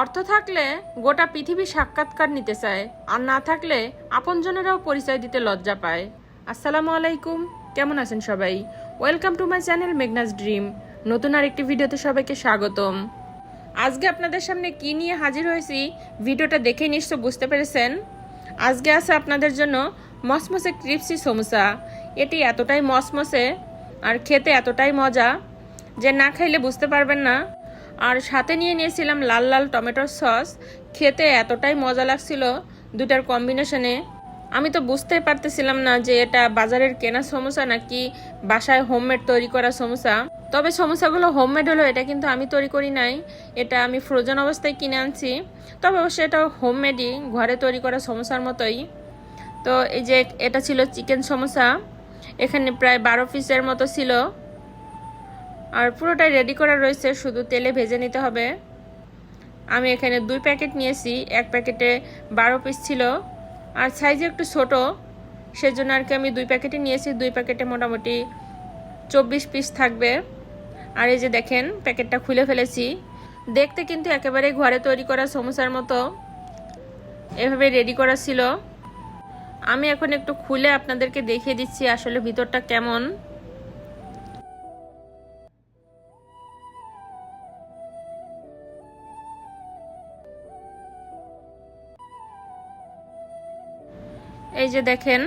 অর্থ থাকলে গোটা পৃথিবী সাক্ষাৎকার নিতে চায়, আর না থাকলে আপনজনেরাও পরিচয় দিতে লজ্জা পায়। আসসালামু আলাইকুম, কেমন আছেন সবাই? Welcome to my channel Meghna's dream নতুন আর একটি ভিডিওতে সবাইকে স্বাগতম। আজকে আপনাদের সামনে কি নিয়ে হাজির হয়েছি, ভিডিওটা দেখে নিশ্চয় বুঝতে পেরেছেন? আজকে আছে আপনাদের জন্য মসমসে ক্রিপসি সমোসা। এটি এতটাই মসমসে, আর খেতে এতটাই মজা, যে না খাইলে বুঝতে পারবেন না। আর সাথে নিয়ে নিয়েছিলাম লাল লাল টমেটোর সস। খেতে এতটাই মজা লাগছিল দুটার কম্বিনেশনে। আমি তো বুঝতেই পারতেছিলাম না যে এটা বাজারের কেনা সমোসা নাকি বাসায় হোমমেড তৈরি করা সমোসা। তবে সমোসাগুলো হোমমেড হলো এটা কিন্তু আমি তৈরি করি নাই। এটা আমি ফ্রোজেন অবস্থায় কিনে আনছি। তবে অবশ্যই এটা হোমমেডই, ঘরে তৈরি করা সমোসার মতোই। তো এই যে এটা ছিল চিকেন সমোসা। এখানে প্রায় বারো পিসের মতো ছিল। আর পুরোটাই রেডি করা রয়েছে, শুধু তেলে ভেজে নিতে হবে। আমি এখানে দুই প্যাকেট নিয়েছি, এক প্যাকেটে বারো পিস ছিল। আর সাইজে একটু ছোট, সেজন্য আর কি আমি দুই প্যাকেটে নিয়েছি, দুই প্যাকেটে মোটামুটি চব্বিশ পিস থাকবে। আর এই যে দেখেন, প্যাকেটটা খুলে ফেলেছি। দেখতে কিন্তু একেবারে ঘরে তৈরি করা সমোসার মতো। এভাবে রেডি করা ছিল। আমি এখন একটু খুলে আপনাদেরকে দেখিয়ে দিচ্ছি আসলে ভিতরটা কেমন। এই যে দেখেন,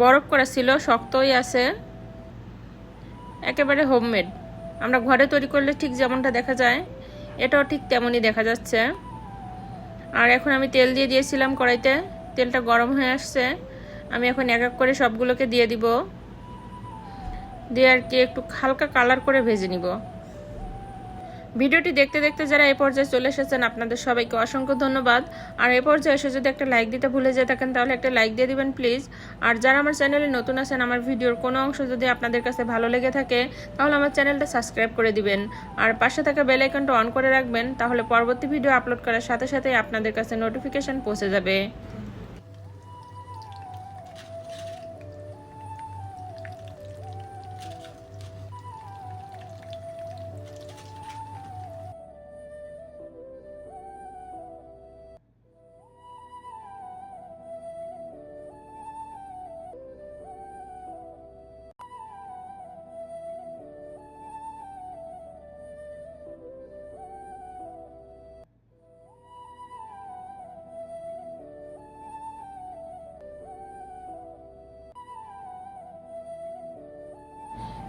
বরফ করা ছিল, শক্তই আছে। একেবারে হোমমেড আমরা ঘরে তৈরি করলে ঠিক যেমনটা দেখা যায়, এটাও ঠিক তেমনই দেখা যাচ্ছে। আর এখন আমি তেল দিয়ে দিয়েছিলাম কড়াইতে, তেলটা গরম হয়ে আসছে। আমি এখন এক এক করে সবগুলোকে দিয়ে দিব। দিয়ে আর কি একটু হালকা কালার করে ভেজে নিব। ভিডিওটি দেখতে দেখতে যারা এই পর্যায়ে চলে এসেছেন, আপনাদের সবাইকে অসংখ্য ধন্যবাদ। আর এই পর্যায়ে এসে যদি একটা লাইক দিতে ভুলে যেয়ে থাকেন, তাহলে একটা লাইক দিয়ে দিবেন প্লিজ আর যারা আমার চ্যানেলে নতুন আছেন, আমার ভিডিওর কোনো অংশ যদি আপনাদের কাছে ভালো লেগে থাকে, তাহলে আমার চ্যানেলটা সাবস্ক্রাইব করে দিবেন। আর পাশে থাকা বেল আইকনটা অন করে রাখবেন, তাহলে পরবর্তী ভিডিও আপলোড করার সাথে সাথেই আপনাদের কাছে নোটিফিকেশন পৌঁছে যাবে।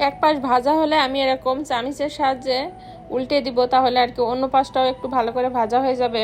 এক পাশ ভাজা হলে আমি এরকম চামিচের সাহায্যে উল্টে দিব, তাহলে আর কি অন্য পাশটাও একটু ভালো করে ভাজা হয়ে যাবে।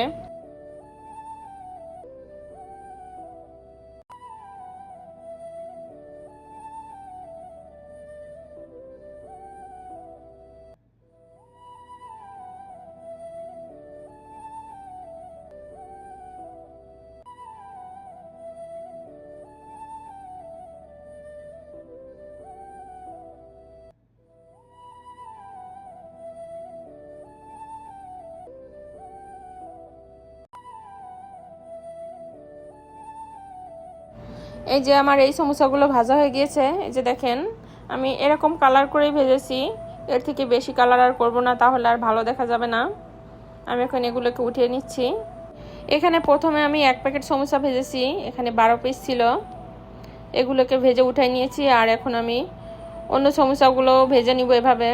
এই যে আমার এই সমোসাগুলো ভাজা হয়ে গিয়েছে, এই যে দেখেন, আমি এরকম কালার করেই ভেজেছি, এর থেকে বেশি কালার আর করব না, তাহলে আর ভালো দেখা যাবে না। আমি এখন এগুলোকে উঠিয়ে নিচ্ছি। এখানে প্রথমে আমি এক প্যাকেট সমোসা ভেজেছি, এখানে বারো পিস ছিল। এগুলোকে ভেজে উঠাই নিয়েছি, আর এখন আমি অন্য সমোসাগুলো ভেজে নিব এভাবে।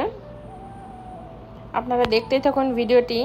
আপনারা দেখতেই থাকুন ভিডিওটি।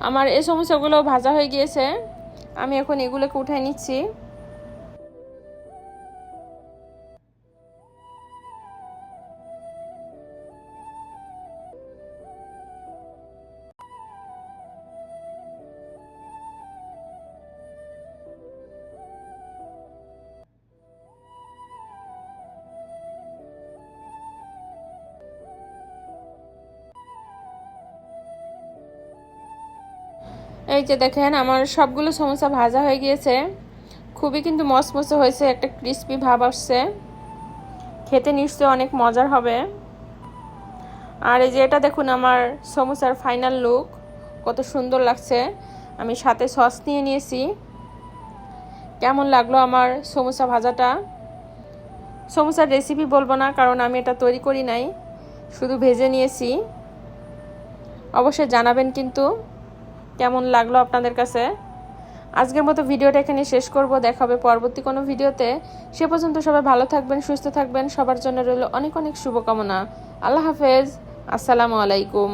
আমার এই সমস্যাগুলো ভাজা হয়ে গিয়েছে। আমি এখন এগুলোকে উঠাই নিচ্ছি। এই যে দেখেন, আমার সবগুলো সমোসা ভাজা হয়ে গিয়েছে। খুবই কিন্তু মসমসে হয়েছে, একটা ক্রিস্পি ভাব আসছে। খেতে নিশ্চয়ই অনেক মজার হবে। আর এই যে এটা দেখুন, আমার সমোসার ফাইনাল লুক কত সুন্দর লাগছে। আমি সাথে সস নিয়ে নিয়েছি। কেমন লাগল আমার সমোসা ভাজাটা? সমোসার রেসিপি বলব না, কারণ আমি এটা তৈরি করি নাই। শুধু ভেজে নিয়েছি। অবশ্যই জানাবেন কিন্তু। কেমন লাগল আপনাদের কাছে? আজকের মতো ভিডিওটা এখানে শেষ করব। দেখা হবে পরবর্তী কোনো ভিডিওতে। সে পর্যন্ত সবাই ভালো থাকবেন, সুস্থ থাকবেন। সবার জন্য রইল অনেক অনেক শুভকামনা। আল্লাহ হাফেজ। আসসালামু আলাইকুম।